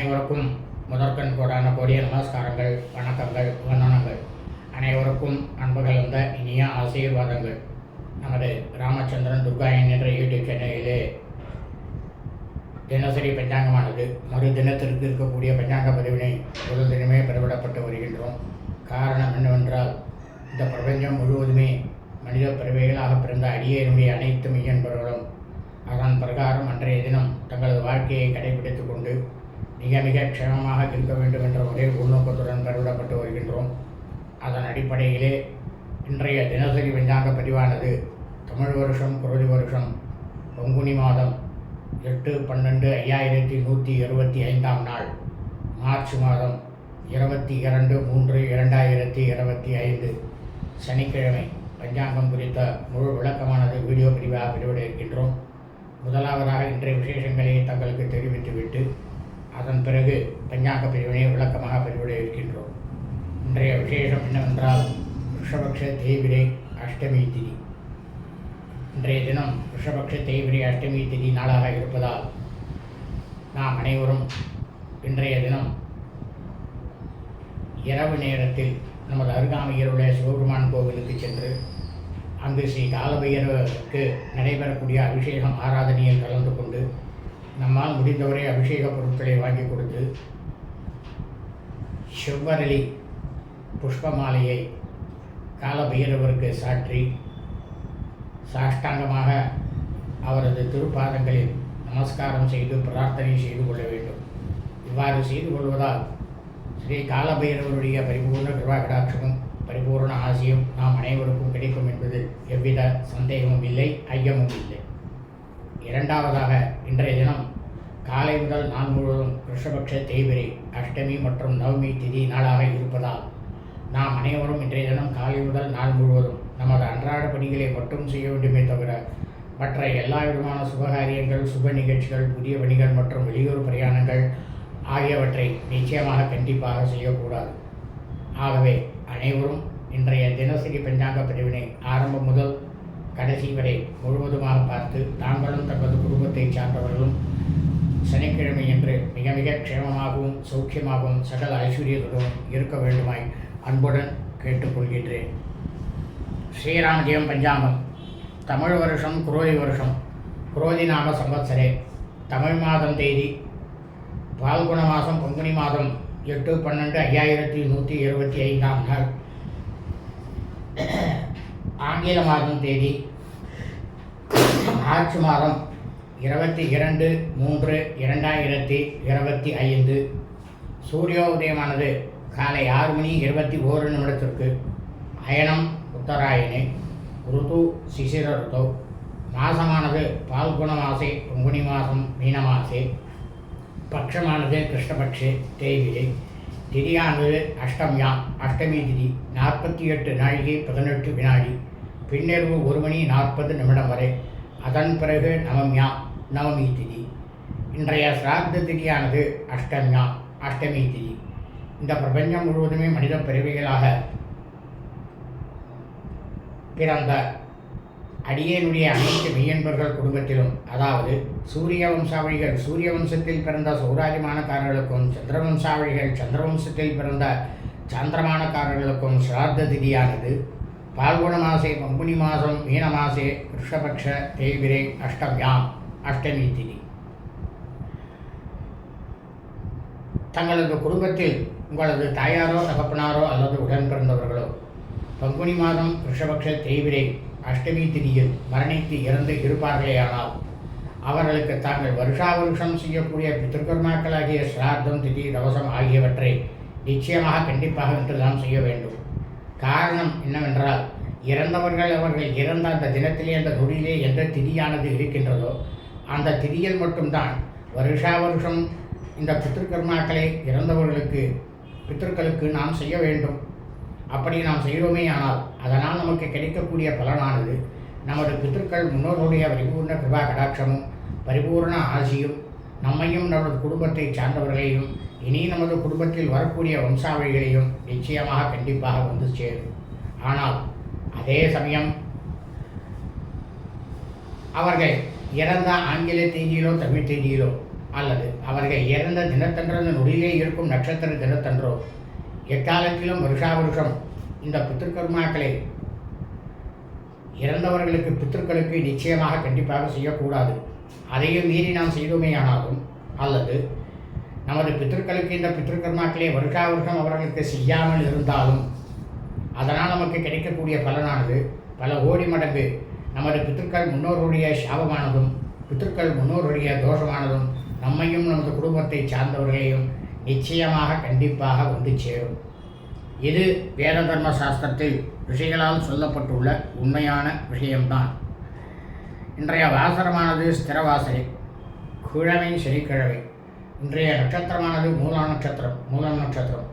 அனைவருக்கும் முதற்கண் கோடான கோடிய நமஸ்காரங்கள் வணக்கங்கள் வந்தனங்கள். அனைவருக்கும் அன்பு கலந்த இனிய ஆசீர்வாதங்கள். நமது ராமச்சந்திரன் துர்காயன் என்ற யூடியூப் சேனலிலே தினசரி பஞ்சாங்கமானது மறு தினத்திற்கு இருக்கக்கூடிய பஞ்சாங்க பதிவினை முதல் தினமே பெறவிடப்பட்டு வருகின்றோம். காரணம் என்னவென்றால் இந்த பிரபஞ்சம் முழுவதுமே மனித பிறவைகளாக பிறந்த அடியேனுடைய அனைத்து மெய்யன்பர்களும் அதன் பிரகாரம் அன்றைய தினம் தங்களது வாழ்க்கையை கடைபிடித்துக் கொண்டு மிக மிக க்ஷேமமாக இருக்க வேண்டும் என்ற ஒரே உள்நோக்கத்துடன் கருவிடப்பட்டு வருகின்றோம். அதன் அடிப்படையிலே இன்றைய தினசரி பஞ்சாங்க பதிவானது தமிழ் வருஷம் குரோதி வருஷம் பங்குனி மாதம் எட்டு பன்னெண்டு ஐயாயிரத்தி நூற்றி இருபத்தி ஐந்தாம் நாள் மார்ச் மாதம் இருபத்தி இரண்டு மூன்று இரண்டாயிரத்தி இருபத்தி ஐந்து சனிக்கிழமை. பஞ்சாங்கம் குறித்த முழு விளக்கமானது வீடியோ பிரிவாக பிரிவிட இருக்கின்றோம். முதலாவதாக இன்றைய விசேஷங்களை தங்களுக்கு தெரிவித்துவிட்டு அதன் பிறகு பஞ்சாங்க பிரிவினை விளக்கமாக வெளியிட இருக்கின்றோம். இன்றைய விசேஷம் என்னவென்றால் ரிஷபக்ஷ தேவிரை அஷ்டமி திதி. இன்றைய தினம் ரிஷபக்ஷ தேய்பிரை அஷ்டமி திதி நாளாக இருப்பதால் நாம் அனைவரும் இன்றைய தினம் இரவு நேரத்தில் நமது அருகாமையில் உள்ள சிவபெருமான் கோவிலுக்கு சென்று அங்கு ஸ்ரீ காலபைரவருக்கு நடைபெறக்கூடிய அபிஷேகம் ஆராதனையில் கலந்து கொண்டு நம்மால் முடிந்தவரை அபிஷேக பொருட்களை வாங்கி கொடுத்து செவ்வரளி புஷ்ப மாலையை காலபைரவருக்கு சாற்றி சாஷ்டாங்கமாக அவரது திருப்பாதங்களில் நமஸ்காரம் செய்து பிரார்த்தனை செய்து கொள்ள வேண்டும். இவ்வாறு செய்து கொள்வதால் ஸ்ரீ காலபைரவருடைய பரிபூர்ண கிருபாகடாட்சமும் பரிபூர்ண ஆசியும் நாம் அனைவருக்கும் கிடைக்கும் என்பதில் எவ்வித சந்தேகமும் இல்லை ஐயமும் இல்லை. இரண்டாவதாக இன்றைய தினம் காலை முதல் நாள் முழுவதும் ரிஷபக்ஷ தேய்பிரை அஷ்டமி மற்றும் நவமி திதி நாளாக இருப்பதால் நாம் அனைவரும் இன்றைய தினம் காலை முதல் நாள் முழுவதும் நமது அன்றாட பணிகளை மட்டும் செய்ய வேண்டுமே தவிர மற்ற எல்லா விதமான சுபகாரியங்கள் சுப நிகழ்ச்சிகள் புதிய பணிகள் மற்றும் வெளியூர் பிரயாணங்கள் ஆகியவற்றை நிச்சயமாக கண்டிப்பாக செய்யக்கூடாது. ஆகவே அனைவரும் இன்றைய தினசரி பஞ்சாங்க பிரிவினை ஆரம்பம் முதல் கடைசி வரை முழுவதுமாக பார்த்து தாங்களும் தங்களது குடும்பத்தை சார்ந்தவர்களும் சனிக்கிழமை என்று மிக மிக க்ஷேமமாகவும் சௌக்கியமாகவும் சகல ஐஸ்வர்யத்துடன் இருக்க வேண்டுமாய் அன்புடன் கேட்டுக்கொள்கின்றேன். ஸ்ரீராமஜெயம் பஞ்சாங்கம். தமிழ் வருஷம் குரோதி வருஷம். குரோதி நாம சம்பத்சரே. தமிழ் மாதம் தேதி. பால்குண மாதம் பங்குனி மாதம் எட்டு பன்னெண்டு ஐயாயிரத்தி நூற்றி இருபத்தி ஐந்தாம் நாள். ஆங்கில மாதம் தேதி. மார்ச் மாதம் இருபத்தி இரண்டு மூன்று இரண்டாயிரத்தி இருபத்தி ஐந்து. சூரியோதயமானது காலை ஆறு மணி இருபத்தி ஓரு நிமிடத்திற்கு. அயனம் உத்தராயணே ருது சிசிர ருதோ மாசமானது பால்குண மாசே பங்குனி மாதம் மீன மாசே. பட்சமானது கிருஷ்ணபக்ஷே தேய்விரை திதியானது அஷ்டமியாம் அஷ்டமி திதி நாற்பத்தி எட்டு நாழிகை பதினெட்டு வினாடி. பின்னர்வு ஒரு மணி நாற்பது நிமிடம் வரை. அதன் பிறகு நவம்யா நவமி திதி. இன்றைய சிராத்த திதியானது அஷ்டம்யா அஷ்டமி திதி. இந்த பிரபஞ்சம் முழுவதுமே மனித பிறவிகளாக பிறந்த அடியேனுடைய அனைத்து மெய்யன்பர்கள் குடும்பத்திலும் அதாவது சூரிய வம்சாவளிகள் சூரிய வம்சத்தில் பிறந்த சௌராஜமானக்காரர்களுக்கும் சந்திர வம்சாவளிகள் சந்திர வம்சத்தில் பிறந்த சந்திரமானக்காரர்களுக்கும் சிரார்த்த திதியானது பால்குண மாசே பங்குனி மாதம் மீன மாசே ருஷபக்ஷ தேய்பிரை அஷ்டமியாம் அஷ்டமி திதி தங்களது குடும்பத்தில் உங்களது தாயாரோ தகப்பனாரோ அல்லது உடன் பிறந்தவர்களோ பங்குனி மாதம் ரிஷபக்ஷ தேய்பிரை அஷ்டமி திதியில் மரணித்து இறந்து இருப்பார்களேயானால் அவர்களுக்கு தாங்கள் வருஷா வருஷம் செய்யக்கூடிய பித்திருக்கர்மாக்களாகிய சிராத்தம் திதி ரவசம் ஆகியவற்றை நிச்சயமாக கண்டிப்பாக இன்றுதான் செய்ய வேண்டும். காரணம் என்னவென்றால் இறந்தவர்கள் அவர்கள் இறந்த அந்த தினத்திலே அந்த நொடியிலே எந்த திதியானது இருக்கின்றதோ அந்த திதியில் மட்டும்தான் வருஷா வருஷம் இந்த பித்திருக்கர்மாக்களை இறந்தவர்களுக்கு பித்திருக்களுக்கு நாம் செய்ய வேண்டும். அப்படி நாம் செய்கிறோமே ஆனால் அதனால் நமக்கு கிடைக்கக்கூடிய பலனானது நமது பித்திருக்கள் முன்னோருடைய பரிபூர்ண கிருபா கடாட்சமும் பரிபூர்ண ஆசியும் நம்மையும் நமது குடும்பத்தை சார்ந்தவர்களையும் இனி நமது குடும்பத்தில் வரக்கூடிய வம்சாவழிகளையும் நிச்சயமாக கண்டிப்பாக வந்து சேரும். ஆனால் அதே சமயம் அவர்கள் இறந்த ஆங்கில தேதியிலோ தமிழ் தேதியிலோ அல்லது அவர்கள் இறந்த தினத்தன்று நொடியிலே இருக்கும் நட்சத்திர தினத்தன்றோ எக்காலத்திலும் வருஷா வருஷம் இந்த பித்திருக்கர்மாக்களை இறந்தவர்களுக்கு பித்திருக்களுக்கு நிச்சயமாக கண்டிப்பாக செய்யக்கூடாது. அதையும் மீறி நாம் செய்தோமே ஆனாலும் அல்லது நமது பித்திருக்களுக்கு இந்த பித்திருக்கர்மாக்களே வருஷா அவர்களுக்கு செய்யாமல் இருந்தாலும் அதனால் நமக்கு கிடைக்கக்கூடிய பலனானது பல ஓடி மடங்கு நமது பித்திருக்கள் முன்னோருடைய சாபமானதும் பித்திருக்கள் முன்னோருடைய தோஷமானதும் நம்மையும் நமது குடும்பத்தை சார்ந்தவர்களையும் நிச்சயமாக கண்டிப்பாக வந்து சேரும். இது வேத தர்ம சாஸ்திரத்தில் ரிஷிகளால் சொல்லப்பட்டுள்ள உண்மையான விஷயம்தான். இன்றைய வாசரமானது ஸ்திரவாசரை கிழமை சனிக்கிழமை இன்றைய நட்சத்திரமானது மூலா நட்சத்திரம் மூலம் நட்சத்திரம்.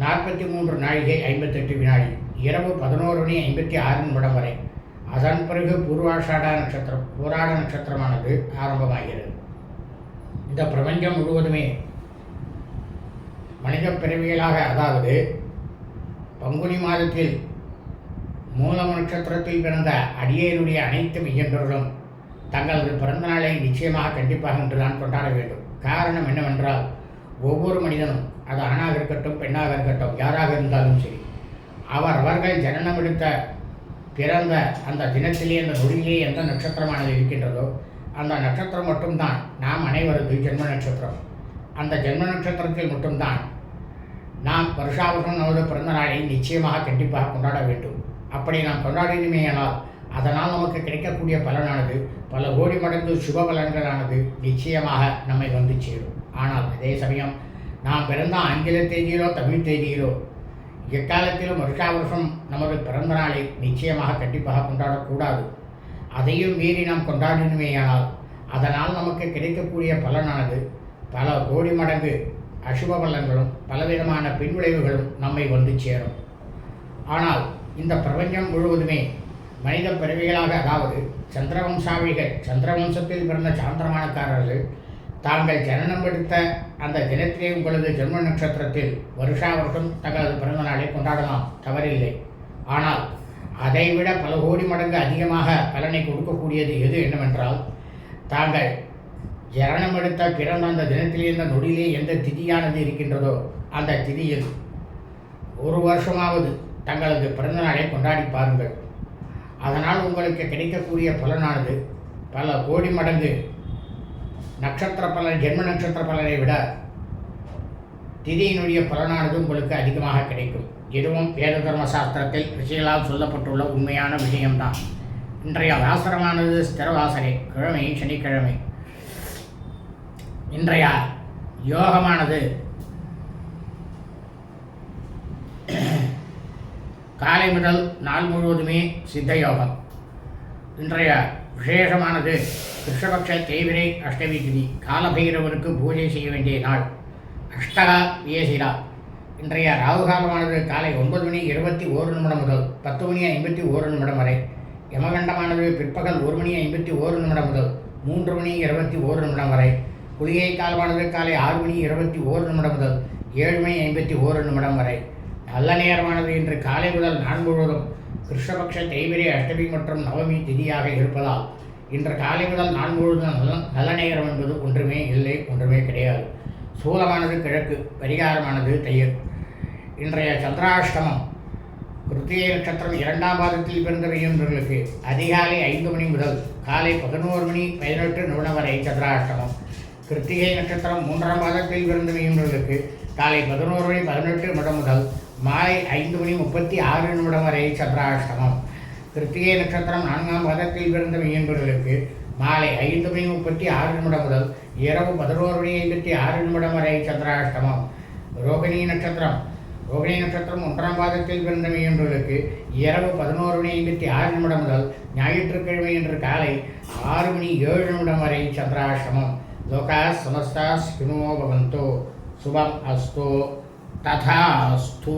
நாற்பத்தி மூன்று நாழிகை ஐம்பத்தெட்டு வினாடி இரவு பதினோரு மணி ஐம்பத்தி ஆறு நிமிடம் வரை. அதன் பிறகு பூர்வாஷாடா நட்சத்திரம் பூராட நட்சத்திரமானது ஆரம்பமாகிறது. இந்த பிரபஞ்சம் முழுவதுமே மனித பிறவியலாக அதாவது பங்குனி மாதத்தில் மூலம் நட்சத்திரத்தில் பிறந்த அடியேனுடைய அனைத்து மெய்யன்பர்களும் தங்களது பிறந்த நாளை நிச்சயமாக கண்டிப்பாக இன்றுதான் கொண்டாட வேண்டும். காரணம் என்னவென்றால் ஒவ்வொரு மனிதனும் அது ஆணாக இருக்கட்டும் பெண்ணாக இருக்கட்டும் யாராக இருந்தாலும் சரி அவர் அவர்கள் ஜனனம் எடுத்த பிறந்த அந்த தினத்திலே அந்த நொடியிலே எந்த நட்சத்திரமானது இருக்கின்றதோ அந்த நட்சத்திரம் மட்டும்தான். நாம் அனைவரது ஜென்ம நட்சத்திரம். அந்த ஜென்ம நட்சத்திரத்தில் மட்டும்தான் நாம் வருஷாவசம் நமது பிறந்த நாளை நிச்சயமாக கண்டிப்பாக கொண்டாட வேண்டும். அப்படி நாம் கொண்டாடினுமேயானால் அதனால் நமக்கு கிடைக்கக்கூடிய பலனானது பல கோடி மடங்கு சுப பலன்களானது நிச்சயமாக நம்மை வந்து சேரும். ஆனால் அதே சமயம் நாம் பிறந்த ஆங்கில தேதியிலோ தமிழ் தேதியிலோ எக்காலத்திலும் வருஷா வருஷம் நமது பிறந்த நாளை நிச்சயமாக கண்டிப்பாக கொண்டாடக்கூடாது. அதையும் மீறி நாம் கொண்டாடினுமேயானால் அதனால் நமக்கு கிடைக்கக்கூடிய பலனானது பல கோடி மடங்கு அசுப பலன்களும் பலவிதமான பின்விளைவுகளும் நம்மை வந்து சேரும். ஆனால் இந்த பிரபஞ்சம் முழுவதுமே மனித பிறவிகளாக அதாவது சந்திரவம்சாவிகள் சந்திரவம்சத்தில் பிறந்த சாந்திரமானக்காரர்கள் தாங்கள் ஜனனம் எடுத்த அந்த தினத்திலே உங்களது ஜென்ம நட்சத்திரத்தில் வருஷா வருஷம் தங்களது பிறந்த நாளை கொண்டாடலாம். தவறில்லை. ஆனால் அதைவிட பல கோடி மடங்கு அதிகமாக பலனை கொடுக்கக்கூடியது எது என்னவென்றால் தாங்கள் ஜனனம் எடுத்த பிறந்த அந்த தினத்திலே இந்த நொடியிலே எந்த திதியானது இருக்கின்றதோ அந்த திதியில் ஒரு வருஷமாவது தங்களது பிறந்த நாளை கொண்டாடி பாருங்கள். அதனால் உங்களுக்கு கிடைக்கக்கூடிய பலனானது பல கோடி மடங்கு நட்சத்திர பலன் ஜென்ம நட்சத்திர பலனை விட திதியினுடைய பலனானது உங்களுக்கு அதிகமாக கிடைக்கும். இதுவும் வேத தர்ம சாஸ்திரத்தில் ரிஷிகளால் சொல்லப்பட்டுள்ள உண்மையான விஷயம்தான். இன்றைய வாசரமானது ஸ்திரவாசனை கிழமை சனிக்கிழமை. இன்றைய யோகமானது காலை முதல் நாள் முழுவதுமே சித்த யோகம் இன்றைய விசேஷமானது கிருஷ்ணபக்ஷ தேவிரை அஷ்டமி திதி காலபைரவருக்கு பூஜை செய்ய வேண்டிய நாள். அஷ்டகா வியசிரா இன்றைய ராகுகாலமானது காலை ஒன்பது மணி இருபத்தி ஓரு நிமிடம் முதல் பத்து மணி ஐம்பத்தி ஓரு நிமிடம் வரை. யமகண்டமானது பிற்பகல் ஒரு மணி ஐம்பத்தி ஓரு நிமிடம் முதல் மூன்று மணி இருபத்தி ஓரு நிமிடம் வரை. குளிகை காலமானது காலை ஆறு மணி இருபத்தி ஓரு நிமிடம் முதல் ஏழு மணி ஐம்பத்தி ஓரு நிமிடம் வரை. நல்ல நேரமானது இன்று காலை முதல் நான் முழுவதும் கிருஷ்ணபக்ஷ தேய்பிரை அஷ்டமி மற்றும் நவமி திதியாக இருப்பதால் இன்று காலை முதல் நான் முழுவதும் நல்ல நல்ல நேரம் என்பது ஒன்றுமே இல்லை ஒன்றுமே கிடையாது. சூலமானது கிழக்கு பரிகாரமானது தையல் இன்றைய சந்திராஷ்டமம் கிருத்திகை நட்சத்திரம் இரண்டாம் பாதத்தில் பிறந்த வையந்தர்களுக்கு அதிகாலை ஐந்து மணி முதல் காலை பதினோரு மணி பதினெட்டு நிமிடம் வரை சந்திராஷ்டமம். கிருத்திகை நட்சத்திரம் மூன்றாம் பாதத்தில் பிறந்த வையந்தர்களுக்கு காலை பதினோரு மணி பதினெட்டு நிமிடம் முதல் மாலை ஐந்து மணி முப்பத்தி ஆறு நிமிடம் வரை சந்திராஷ்டமம் கிருத்திகை நட்சத்திரம் நான்காம் மாதத்தில் பிறந்த மெய்யன்பர்களுக்கு மாலை ஐந்து மணி முப்பத்தி ஆறு நிமிடம் முதல் இரவு பதினோரு மணி ஐம்பத்தி ஆறு நிமிடம் வரை சந்திராஷ்டமம் ரோகிணி நட்சத்திரம். ரோகிணி நட்சத்திரம் ஒன்றாம் பாதத்தில் பிறந்த மெய்யன்பர்களுக்கு இரவு பதினோரு மணி ஐம்பத்தி ஆறு நிமிடம் முதல் ஞாயிற்றுக்கிழமை என்று காலை ஆறு மணி ஏழு நிமிடம் வரை சந்திராஷ்டமம் லோகா சமஸ்தா சிமோ பவந்தோ. சுபம் அஸ்தோ. తథాస్తు.